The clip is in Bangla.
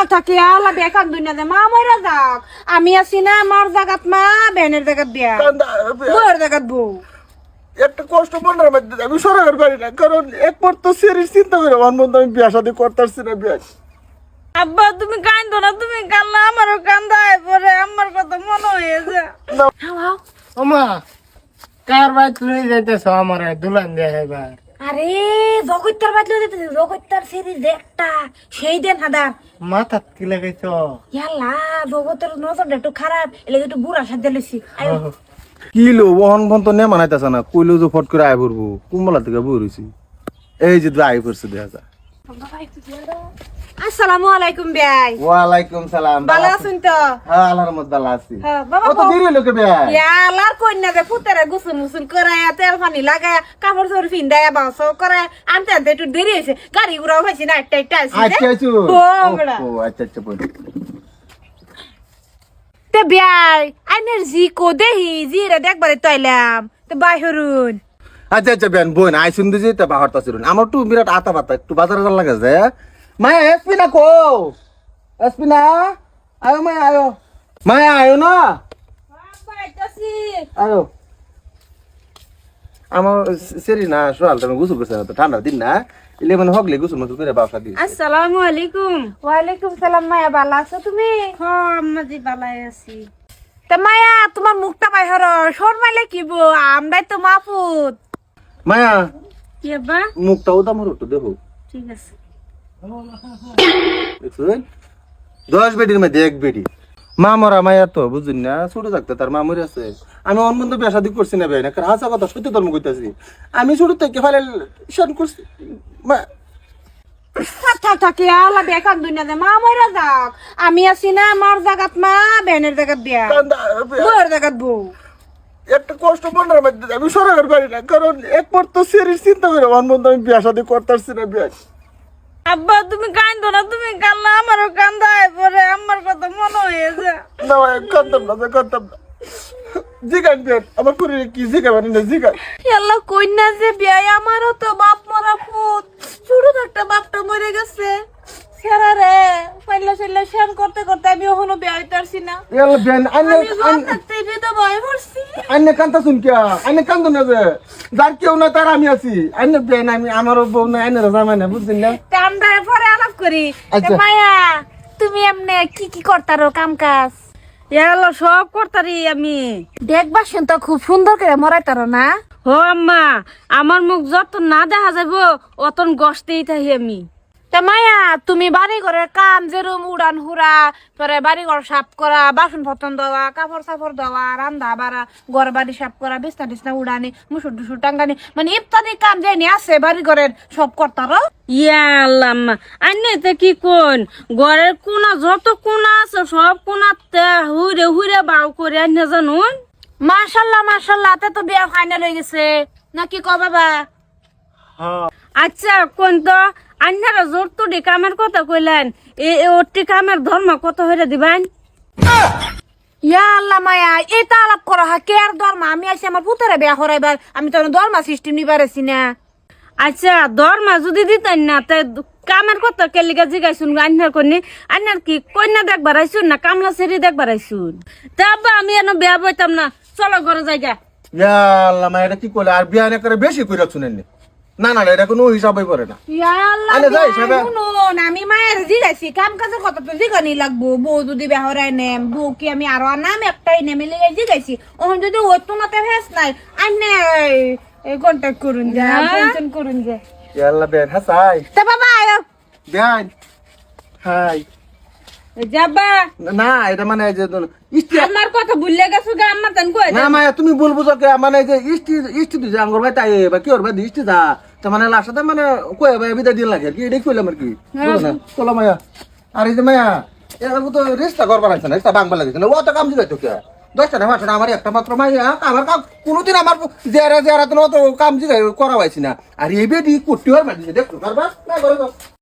থাক থাকি আলা বেকার দুনিয়াতে মা মরা যাক। আমি আছি না আমার জাগাত মা বেনের জাগাত বিয়া। কান্দা বউয়ের জাগাত বউ। একটা কষ্ট মনের মধ্যে আমি সরাবার পারি না। কারণ একবার তো সিরিজ চিন্তা করে আমার মধ্যে আমি বিয়া শাদী করতেছি না বিয়া আব্বা তুমি কান্দো না তুমি কান্না আমারও কান্দায় পরে আমার কথা মনে হয়েছে ওমা কার বাইক লই যাইতেছ? আমার দুলান দিয়ে এবার আরে জগত্যার বাদলে দিতে জগত্যার সিরিজ একটা সেই দেন হাদার মাথাত কি লাগাইছ? ইয়ালা জগতের নজরটা একটু খারাপ এলে একটু বুড়া সাথে লইছি। কি লো বহন বন তো নে নাইতাছ না কইলো যে ফট করে আয় পড়ব কুম্বলা থেকে বই এই যে আয় পড়ছে দেখা যায় আসসালামু আলাইকুম ভাই। ওয়ালাইকুম সালাম ভালো আছেন তো? হ্যাঁ আল্লাহর মধ্যে ভালো আছি। হ্যাঁ, বাবা কত দেরি হলো কে বিয়া ইয়ালার কন্যা যে ফুতেরে করায় তেল পানি লাগায় কাপড় চোপড় ফিন্দায় বাস করায় আনতে আনতে একটু দেরি হয়েছে। গাড়ি হয়েছে না একটা একটা আসছে আজকে আইছো ও, আচ্ছা আচ্ছা বল। তে আইনের জি কো দেহি জি রে দেখবারে তৈলাম। তো বাই হরুন। আচ্ছা আচ্ছা বেন বোন আই শুনতে যে তা বাহার তাছির আমার তো বিরাট আতা পাতা একটু বাজারে যাওয়ার লাগে যে। মায়া এসপি না কো এসপি না? আয়ো মায়া আয়ো। মায়া আয়ো না? আয়ো। আমার সেরি না সোয়াল তুমি গোসল করছে না তো ঠান্ডার দিন না। ইলে মানে হগলে গোসল মতো করে বাসা দিই আসসালামু আলাইকুম। ওয়ালাইকুম সালাম মায়া ভালো আছো তুমি? হ্যাঁ আম্মা জি আছি। তা মায়া তোমার মুখটা বাই হর শর্মাইলে কি বো আমরাই তো মাপুত। মায়া কি আব্বা? মুখটা ওদা মোর একটু দেখো। ঠিক আছে। দশ বেডির মধ্যে এক বেডি মা মরা মায়া তো বুঝুন না? ছোট থাকতে তার মা মরে আছে। আমি অনবন্ধ বিয়া শাদি করছি না ভাই না হাসা কথা সত্য ধর্ম করতেছি আমি ছোট থেকে ফেলে শান করছি। মরা আমি আছি না আমার জাগাত মা বেনের জাগাত বিয়া। বউয়ের জাগাত বউ। একটা কষ্ট মনের মধ্যে আমি সরাবার পারি না। কারণ একবার তো সিরিজ চিন্তা করে মধ্যে আমি বিয়া শাদি করতেছি না বিয়া আব্বা তুমি কান্দো না তুমি কান্না আমারও কান্দায় পরে আমার কথা মনে হয়েছে না ভাই কাঁদতাম না কাঁদতাম না। জিগান দেন আমার করে কি জিগাবেন না জিগান আল্লাহ কইনা যে বিয়াই আমারও তো বাপ মরা পুত। ছোট একটা বাপটা মরে গেছে। সেরা রে পাইলা সাইলা শেয়ার করতে করতে বিয়া না। এলা বেন আনে ভয় পড়ছি আনে কান্তা শুন কে আনে কান্দ না যে। যার কেউ না তার আমি আছি। আনে বেন আমি আমারও বউ না আনে জামাই না বুঝছেন না? আমরা পরে আলাপ করি। আচ্ছা। মায়া তুমি এমনি কি কি করতারো কাম কাজ এলো সব করতারি আমি। দেখবা শুন তো খুব সুন্দর করে মরাইতারো না? হো আম্মা আমার মুখ যত না দেখা যাব অতন গসতেই থাকি আমি। তা মায়া তুমি বাড়ি ঘরের কাম যেরম উড়ান হুরা পরে বাড়ি ঘর সাফ করা বাসন পত্তন দেওয়া কাপড় সাপড় দেওয়া রান্দা বাড়া ঘর বাড়ি সাফ করা বিছনা টিছনা উড়ানি মুসুর টুসুর টাঙ্গানি মানে ইত্যাদি কাম যেনি আছে বাড়ি ঘরের সব করতারো ইয়া আল্লাহ আম্মা আন্নে তে কি কোন? ঘরের কোনা যত কোনা আছে সব কোনাতে হুইরে হুইরে বাউ করে আন্নে জানুন। মাশাল্লাহ মাশাল্লাহ তে তো বিয়া ফাইনাল হয়ে গেছে। নাকি ক বাবা আচ্ছা কোন তো? আন্নারা জোর তো কামের কথা কইলেন। এ এ ওটি কামের ধর্ম কত হইরে দিবেন? ইয়া আল্লাহ মায়া এটা আলাপ করা হয়। কে আর দরমা আমি আছি আমার পুতরে বিয়া করাইবার। আমি তো দরমা সিস্টেম নিবার আছি না। আচ্ছা ধর্মা যদি দিতেন না তাই কামের কথা কেলিকা জিগাইছুন আন্নার কন্যা? আন্নার কি কন্যা দেখবার আইসুন না কামলা সেরি দেখবার আইসুন তা আব্বা আমি এনে বিয়া বইতাম না চলো ঘরে জায়গা ইয়া আল্লাহ মা এটা কি করলে আর বিয়া না করে বেশি কইরা শুনেন না না এটা কোনো হিসাবই পড়ে না। ইয়া আমি মায়ের জিগাইছি কাম কাজের কথা তো জিগানি লাগবো। বউ যদি বিয়া হরাই নেম বউ কি আমি আরও নাম একটাই নেমে লিগে জিগাইছি ওখান যদি ফেস নাই আন্নে কন্ট্যাক্ট করুন যা ফোন করুন যে। ইয়া আল্লাহ বেন হাসাই তা বাবা আয়ো। বেন হাই। যাবা। না এটা মানে এই যে ইস্তি আমার কথা ভুলে গেছো গা আমার তেন কই না মায়া তুমি বলব কে মানে এই যে ইস্তি ইস্তি তুই আঙ্গুর ভাই তাই বা কি ওর ভাই ইস্তি যা। তো মানে লাস্টে মানে কয়ে ভাই বিদায় দিন লাগে আর কি এটাই কইলাম আর কি। চলো মায়া। আর এই যে মায়া এরকম তো রেস্তা করবার আছে না রেস্তা বাংলা লাগছে না ও তো কাম দিবে তো কে? দশটা না পাঁচটা আমার একটা মাত্র মাইয়া আমার কাম কোনোদিন আমার জেরা জেরা তো কাম করা হয়েছি না। আর এই বেডি করতে পারবা দেখো পারবা না করে